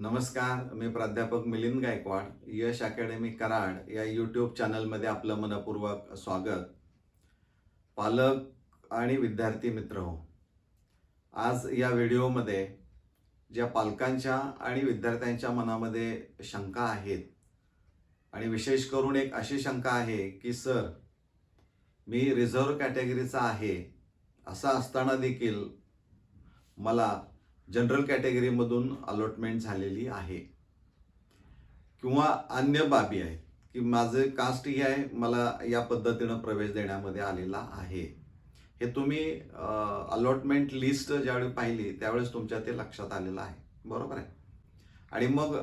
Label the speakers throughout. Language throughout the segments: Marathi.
Speaker 1: नमस्कार मी प्राध्यापक मिलिंद गायकवाड यश अकॅडमी कराड या यूट्यूब चॅनलमध्ये आपलं मनपूर्वक स्वागत. पालक आणि विद्यार्थी मित्र हो आज या व्हिडिओमध्ये ज्या पालकांच्या आणि विद्यार्थ्यांच्या मनामध्ये शंका आहेत आणि विशेष करून एक अशी शंका आहे की सर मी रिझर्व्ह कॅटेगरीचा आहे असं असताना देखील मला जनरल कॅटेगरीमधून अलॉटमेंट झालेली आहे. किंवा अन्य बाबी आहेत की माझे कास्ट हे आहे मला या पद्धतीनं प्रवेश देण्यामध्ये आलेला आहे. हे तुम्ही अलॉटमेंट लिस्ट ज्यावेळी पाहिली त्यावेळेस तुमच्या ते लक्षात आलेलं आहे. बरोबर आहे? आणि मग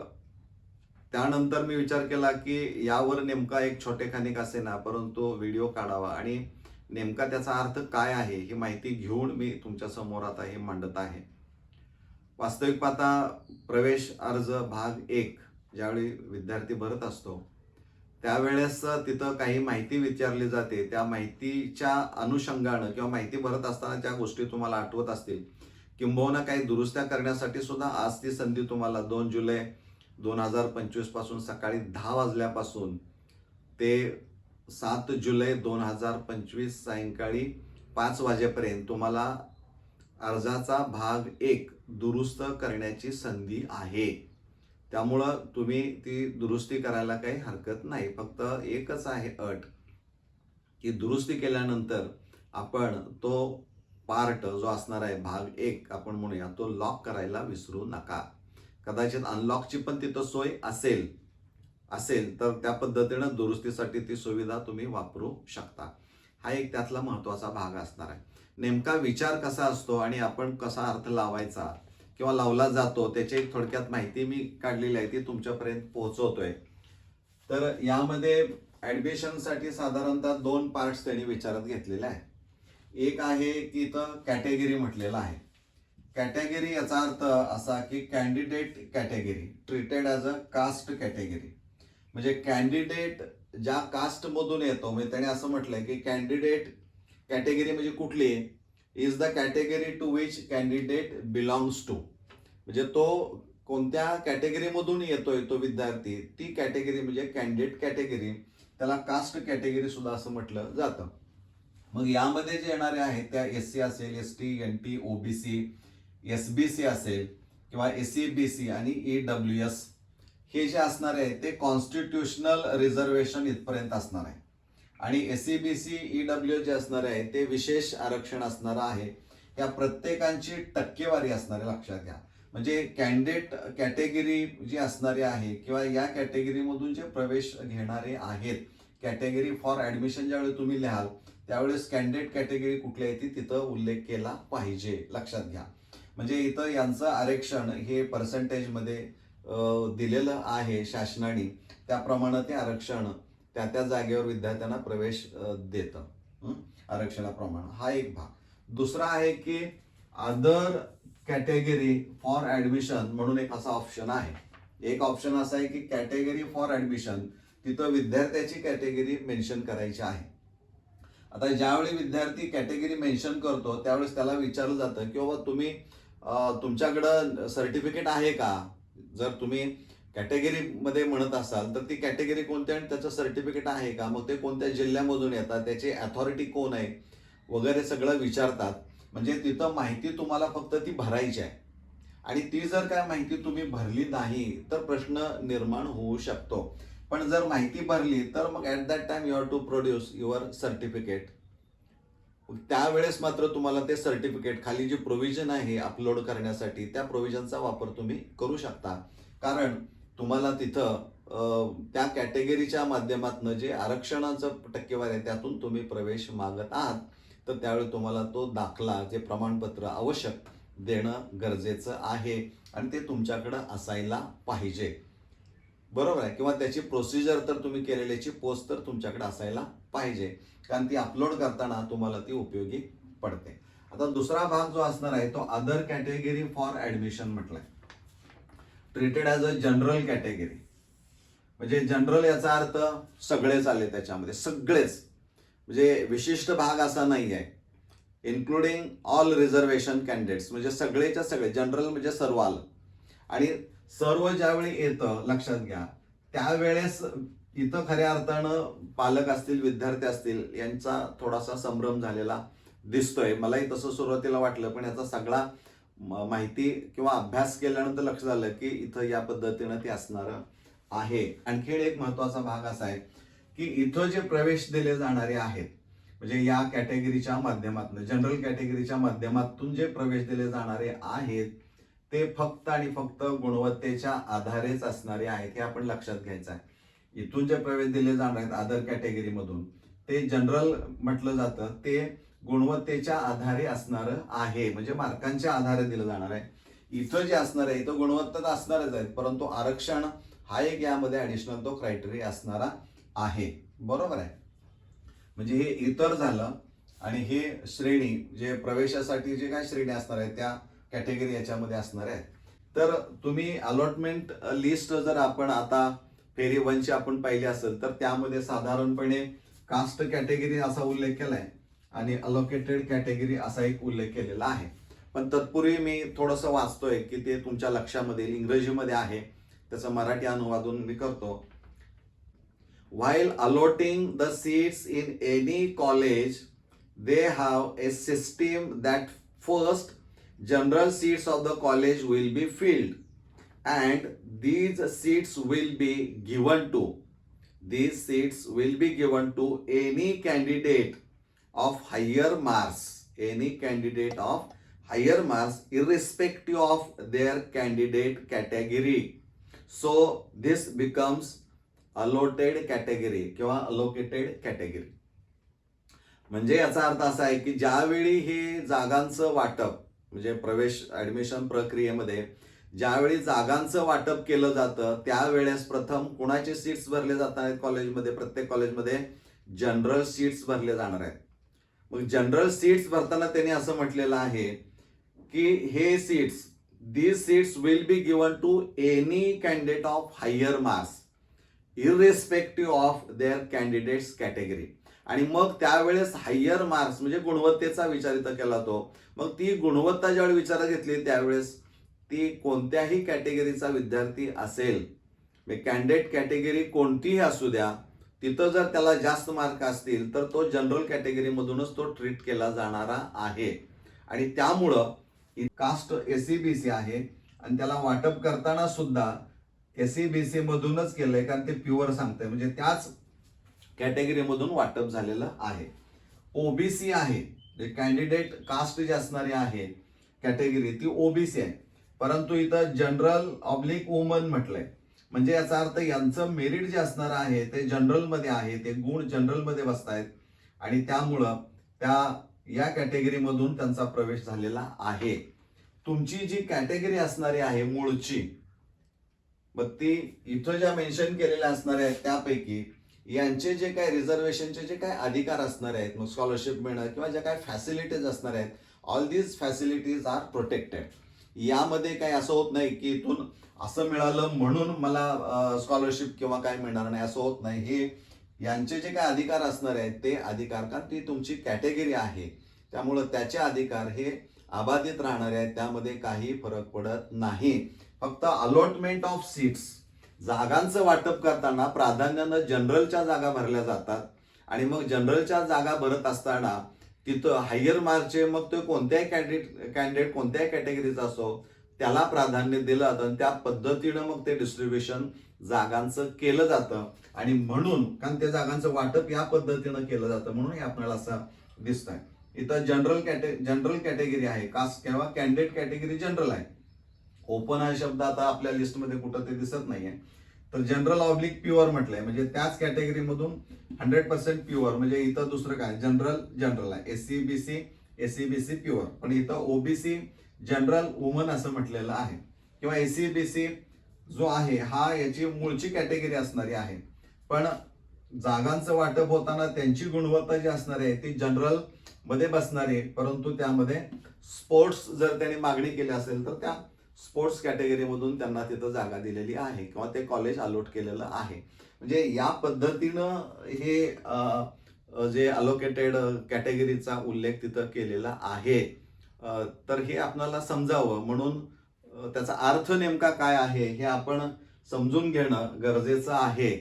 Speaker 1: त्यानंतर मी विचार केला की यावर नेमका एक छोटेखानिक असे ना परंतु व्हिडिओ काढावा. आणि नेमका त्याचा अर्थ काय आहे ही माहिती घेऊन मी तुमच्यासमोर आता हे मांडत आहे. वास्तविक पाहता प्रवेश अर्ज भाग एक ज्यावेळी विद्यार्थी भरत असतो त्यावेळेस तिथं काही माहिती विचारली जाते. त्या माहितीच्या अनुषंगानं किंवा माहिती भरत असताना ज्या गोष्टी तुम्हाला आठवत असतील किंबहुना काही दुरुस्त्या करण्यासाठी सुद्धा आज ती संधी तुम्हाला दोन जुलै दोन हजार पंचवीसपासून सकाळी दहा वाजल्यापासून ते सात जुलै दोन हजार पंचवीस सायंकाळी पाच वाजेपर्यंत तुम्हाला अर्जाचा भाग एक दुरुस्त करण्याची संधी आहे. त्यामुळं तुम्ही ती दुरुस्ती करायला काही हरकत नाही. फक्त एकच आहे अट की दुरुस्ती केल्यानंतर आपण तो पार्ट जो असणार आहे भाग एक आपण म्हणूया तो लॉक करायला विसरू नका. कदाचित अनलॉकची पण तिथं सोय असेल असेल तर त्या पद्धतीनं दुरुस्तीसाठी ती सुविधा तुम्ही वापरू शकता. हा एक त्यातला महत्त्वाचा भाग असणार आहे. नेमका विचार कसा असतो आणि आपण कसा अर्थ लावायचा किंवा लावला जातो त्याची एक थोडक्यात माहिती मी काढलेली आहे ती तुमच्यापर्यंत पोहोचवतोय. तर यामध्ये ॲडमिशनसाठी साधारणतः दोन पार्ट्स त्यांनी विचारात घेतलेले आहे एक आहे की इथं कॅटेगरी म्हटलेलं आहे. कॅटेगरी याचा अर्थ असा की candidate category treated as a caste category म्हणजे कॅन्डिडेट ज्या कास्टमधून येतो म्हणजे त्याने असं म्हटलंय की कॅन्डिडेट कॅटेगरी म्हणजे कुठली? Is the category to which candidate belongs to म्हणजे तो कोणत्या कॅटेगरीमधून येतोय तो विद्यार्थी ती कॅटेगरी म्हणजे कॅन्डिडेट कॅटेगरी त्याला कास्ट कॅटेगरी सुद्धा असं म्हटलं जातं. मग यामध्ये जे येणारे आहेत त्या एस सी असेल S T N T OBC S B C असेल किंवा एस सी बी सी आणि ई डब्ल्यू एस हे जे असणार आहे ते कॉन्स्टिट्युशनल रिझर्वेशन इथपर्यंत असणार आहे. आणि S C B C E W जे असणार आहे ते विशेष आरक्षण असणार आहे. या प्रत्येकांची टक्केवारी असणार आहे लक्षात घ्या. म्हणजे कॅन्डिडेट कॅटेगरी जी असणारी आहे किंवा या कॅटेगरीमधून जे प्रवेश घेणारे आहेत कॅटेगरी फॉर ऍडमिशन ज्यावेळी तुम्ही लिहाल त्यावेळेस कॅन्डिडेट कॅटेगरी कुठली आहे ती तिथं उल्लेख केला पाहिजे लक्षात घ्या. म्हणजे इथं यांचं आरक्षण हे पर्सेंटेजमध्ये दिलेलं आहे शासनाने. त्याप्रमाणे ते आरक्षण त्या त्या जागेवर विद्यार्थ्यांना प्रवेश देतं. आरक्षणाप्रमाणे. हा एक भाग. दुसरा आहे की अदर कॅटेगरी फॉर ऍडमिशन म्हणून एक असा ऑप्शन आहे. एक ऑप्शन असा आहे की कॅटेगरी फॉर ऍडमिशन तिथं विद्यार्थ्याची कॅटेगरी मेन्शन करायची आहे. आता ज्यावेळी विद्यार्थी कॅटेगरी मेन्शन करतो त्यावेळेस त्याला विचारलं जातं की बाबा तुम्ही तुमच्याकडं सर्टिफिकेट आहे का? जर तुम्ही कॅटेगरीमध्ये म्हणत असाल तर ती कॅटेगरी कोणती आणि त्याचं सर्टिफिकेट आहे का? मग ते कोणत्या जिल्ह्यामधून येतात? त्याची अथॉरिटी कोण आहे? वगैरे सगळं विचारतात. म्हणजे तिथं माहिती तुम्हाला फक्त ती भरायची आहे. आणि ती जर काय माहिती तुम्ही भरली नाही तर प्रश्न निर्माण होऊ शकतो. पण जर माहिती भरली तर मग at that time you have to produce your certificate त्यावेळेस मात्र तुम्हाला ते सर्टिफिकेट खाली जे प्रोव्हिजन आहे अपलोड करण्यासाठी त्या प्रोव्हिजनचा वापर तुम्ही करू शकता. कारण तुम्हाला तिथं त्या कॅटेगरीच्या माध्यमातून जे आरक्षणाचं टक्केवारी आहे त्यातून तुम्ही प्रवेश मागत आहात तर त्यावेळी तुम्हाला तो दाखला जे प्रमाणपत्र आवश्यक देणं गरजेचं आहे आणि ते तुमच्याकडं असायला पाहिजे. बरोबर आहे? किंवा त्याची प्रोसिजर तर तुम्ही केलेल्याची पोस्ट तर तुमच्याकडे असायला पाहिजे. कारण ती अपलोड करताना तुम्हाला ती उपयोगी पडते. आता दुसरा भाग जो असणार आहे तो other category for admission म्हटलाय. Treated as a general category म्हणजे जनरल याचा अर्थ सगळेच आले त्याच्यामध्ये सगळेच. म्हणजे विशिष्ट भाग असा नाही आहे इन्क्लुडिंग ऑल रिझर्वेशन कॅन्डिडेट्स म्हणजे सगळेच्या सगळे जनरल म्हणजे सर्व आलं. आणि सर्व ज्यावेळी येतं लक्षात घ्या त्यावेळेस इथं खऱ्या अर्थानं पालक असतील विद्यार्थी असतील यांचा थोडासा संभ्रम झालेला दिसतोय. मलाही तसं सुरुवातीला वाटलं पण याचा सगळा माहिती किंवा अभ्यास केल्यानंतर लक्षात आलं की इथं या पद्धतीनं ते असणार आहे. आणखी एक महत्त्वाचा भाग असा आहे की इथं जे प्रवेश दिले जाणारे आहेत म्हणजे या कॅटेगरीच्या माध्यमातून जनरल कॅटेगरीच्या माध्यमातून जे प्रवेश दिले जाणारे आहेत ते फक्त आणि फक्त गुणवत्तेच्या आधारेच असणारे आहेत हे आपण लक्षात घ्यायचं आहे. इथून जे प्रवेश दिले जाणार आहेत अदर कॅटेगरीमधून ते जनरल म्हटलं जातं ते गुणवत्तेच्या आधारे असणार आहे. म्हणजे मार्कांच्या आधारे दिलं जाणार आहे. इथं जे असणार आहे इथं गुणवत्ता तर असणारच आहेत परंतु आरक्षण हा एक यामध्ये ऍडिशनल तो क्रायटेरिया असणारा आहे. बरोबर आहे? म्हणजे हे इतर झालं आणि हे श्रेणी जे प्रवेशासाठी जे काय श्रेणी असणार आहेत त्या कॅटेगरी याच्यामध्ये असणार आहेत. तर तुम्ही अलॉटमेंट लिस्ट जर आपण आता फेरी वनची आपण पाहिली असेल तर त्यामध्ये साधारणपणे कास्ट कॅटेगरी असा उल्लेख केला आहे आणि अलोकेटेड कॅटेगरी असा एक उल्लेख केलेला आहे. पण तत्पूर्वी मी थोडंसं वाचतोय की ते तुमच्या लक्षामध्ये इंग्रजीमध्ये आहे. त्याचं मराठी अनुवादून मी करतो. While allotting the seats in any college they have a system that first general seats of the college will be filled and these seats will be given to these seats will be given to any candidate of higher marks. Any candidate of higher marks irrespective of their candidate category. So this becomes allotted category किंवा अलोकेटेड कॅटेगरी म्हणजे याचा अर्थ असा आहे की ज्यावेळी हे जागांचं वाटप म्हणजे प्रवेश ऍडमिशन प्रक्रियेमध्ये ज्यावेळी जागांचं वाटप केलं जातं त्यावेळेस प्रथम कुणाचे सीट्स भरले जात आहेत कॉलेजमध्ये प्रत्येक कॉलेजमध्ये जनरल सीट्स भरले जाणार आहेत. मग जनरल सीट्स भरताना त्यांनी असं म्हटलेलं आहे की हे seats these seats will be given to any candidate of higher marks irrespective of their candidates category आणि मग त्यावेळेस हायर मार्क्स म्हणजे गुणवत्तेचा विचार इथं केला तो. मग ती गुणवत्ता ज्यावेळी विचारात घेतली त्यावेळेस ती कोणत्याही कॅटेगरीचा विद्यार्थी असेल. म्हणजे कॅन्डिडेट कॅटेगरी कोणतीही असू द्या तिथं जर त्याला जास्त मार्क असतील तर तो जनरल कॅटेगरीमधूनच तो ट्रीट केला जाणारा आहे. आणि त्यामुळं कास्ट एसीबीसी आहे. आणि त्याला वाटप करताना सुद्धा एसीबीसी मधूनच केलंय कारण ते प्युअर सांगतंय. म्हणजे त्याच कॅटेगरीमधून वाटप झालेलं आहे. ओबीसी आहे. जे कॅन्डिडेट कास्ट जी असणारी आहे कॅटेगरी ती ओबीसी आहे. परंतु इथं जनरल ऑब्लिक वुमन म्हटलंय. म्हणजे याचा अर्थ यांचं मेरिट जे असणार आहे ते जनरलमध्ये आहे ते गुण जनरलमध्ये बसतायत. आणि त्यामुळं त्या या कॅटेगरीमधून त्यांचा प्रवेश झालेला आहे. तुमची जी कॅटेगरी असणारी आहे मूळची मग ती इथं ज्या मेन्शन केलेल्या असणाऱ्या आहेत त्यापैकी यांचे जे काय रिझर्वेशनचे जे काय अधिकार असणार आहेत मग स्कॉलरशिप मिळणं किंवा ज्या काय फॅसिलिटीज असणार आहेत all these facilities are protected यामध्ये काही असं होत नाही की इथून असं मिळालं म्हणून मला स्कॉलरशिप किंवा काय मिळणार नाही असं होत नाही. हे यांचे जे काय अधिकार असणार आहेत ते अधिकार कारण ती तुमची कॅटेगरी आहे. त्यामुळं त्याचे अधिकार हे अबाधित राहणारे आहेत. त्यामध्ये काही फरक पडत नाही. फक्त अलॉटमेंट ऑफ सीट्स जागांचं वाटप करताना प्राधान्यानं जनरलच्या जागा भरल्या जातात. आणि मग जनरलच्या जागा भरत असताना तिथं हायर मार्कचे मग तो कोणत्याही कॅन्डिडेट कॅन्डिडेट कोणत्याही कॅटेगरीचा असो त्याला प्राधान्य दिलं जातं आणि त्या पद्धतीनं मग ते डिस्ट्रीब्युशन जागांचं केलं जातं. आणि म्हणून कारण त्या जागांचं वाटप या पद्धतीनं केलं जातं म्हणून हे आपल्याला असं दिसत आहे इथं जनरल कॅटे जनरल कॅटेगरी आहे. कास्ट किंवा कॅन्डिडेट कॅटेगरी जनरल आहे? ओपन हा शब्द आता आपल्या लिस्टमध्ये कुठं ते दिसत नाहीये. तर जनरल ऑब्लिक प्युअर म्हटलंय. म्हणजे त्याच कॅटेगरीमधून हंड्रेड पर्सेंट प्युअर म्हणजे इथं दुसरं काय? जनरल जनरल आहे. SC BC SC BC pure पण इथं ओबीसी जनरल वुमन असं म्हटलेलं आहे. किंवा एससी बीसी जो आहे हा याची मूळची कॅटेगरी असणारी आहे. पण जागांचं वाटप होताना त्यांची गुणवत्ता जी असणार आहे ती जनरलमध्ये बसणार आहे. परंतु त्यामध्ये स्पोर्ट्स जर त्यांनी मागणी केली असेल तर त्या स्पोर्ट्स कॅटेगरीमधून त्यांना तिथं जागा दिलेली आहे किंवा ते कॉलेज अलोट केलेलं आहे. म्हणजे या पद्धतीनं हे जे अलोकेटेड कॅटेगरीचा उल्लेख तिथं केलेला आहे. तर हे आपल्याला समजावं म्हणून त्याचा अर्थ नेमका काय आहे हे आपण समजून घेणं गरजेचं आहे.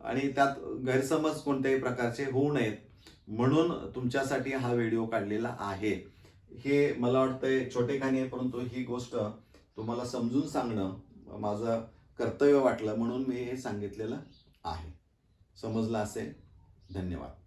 Speaker 1: आणि त्यात गैरसमज कोणत्याही प्रकारचे होऊ नयेत म्हणून तुमच्यासाठी हा व्हिडिओ काढलेला आहे. हे मला वाटतंय छोटे खाणी आहे परंतु ही गोष्ट तुम्हाला समजून सांगणं माझं कर्तव्य वाटलं म्हणून मी हे सांगितलेलं आहे. समजलं असेल? धन्यवाद.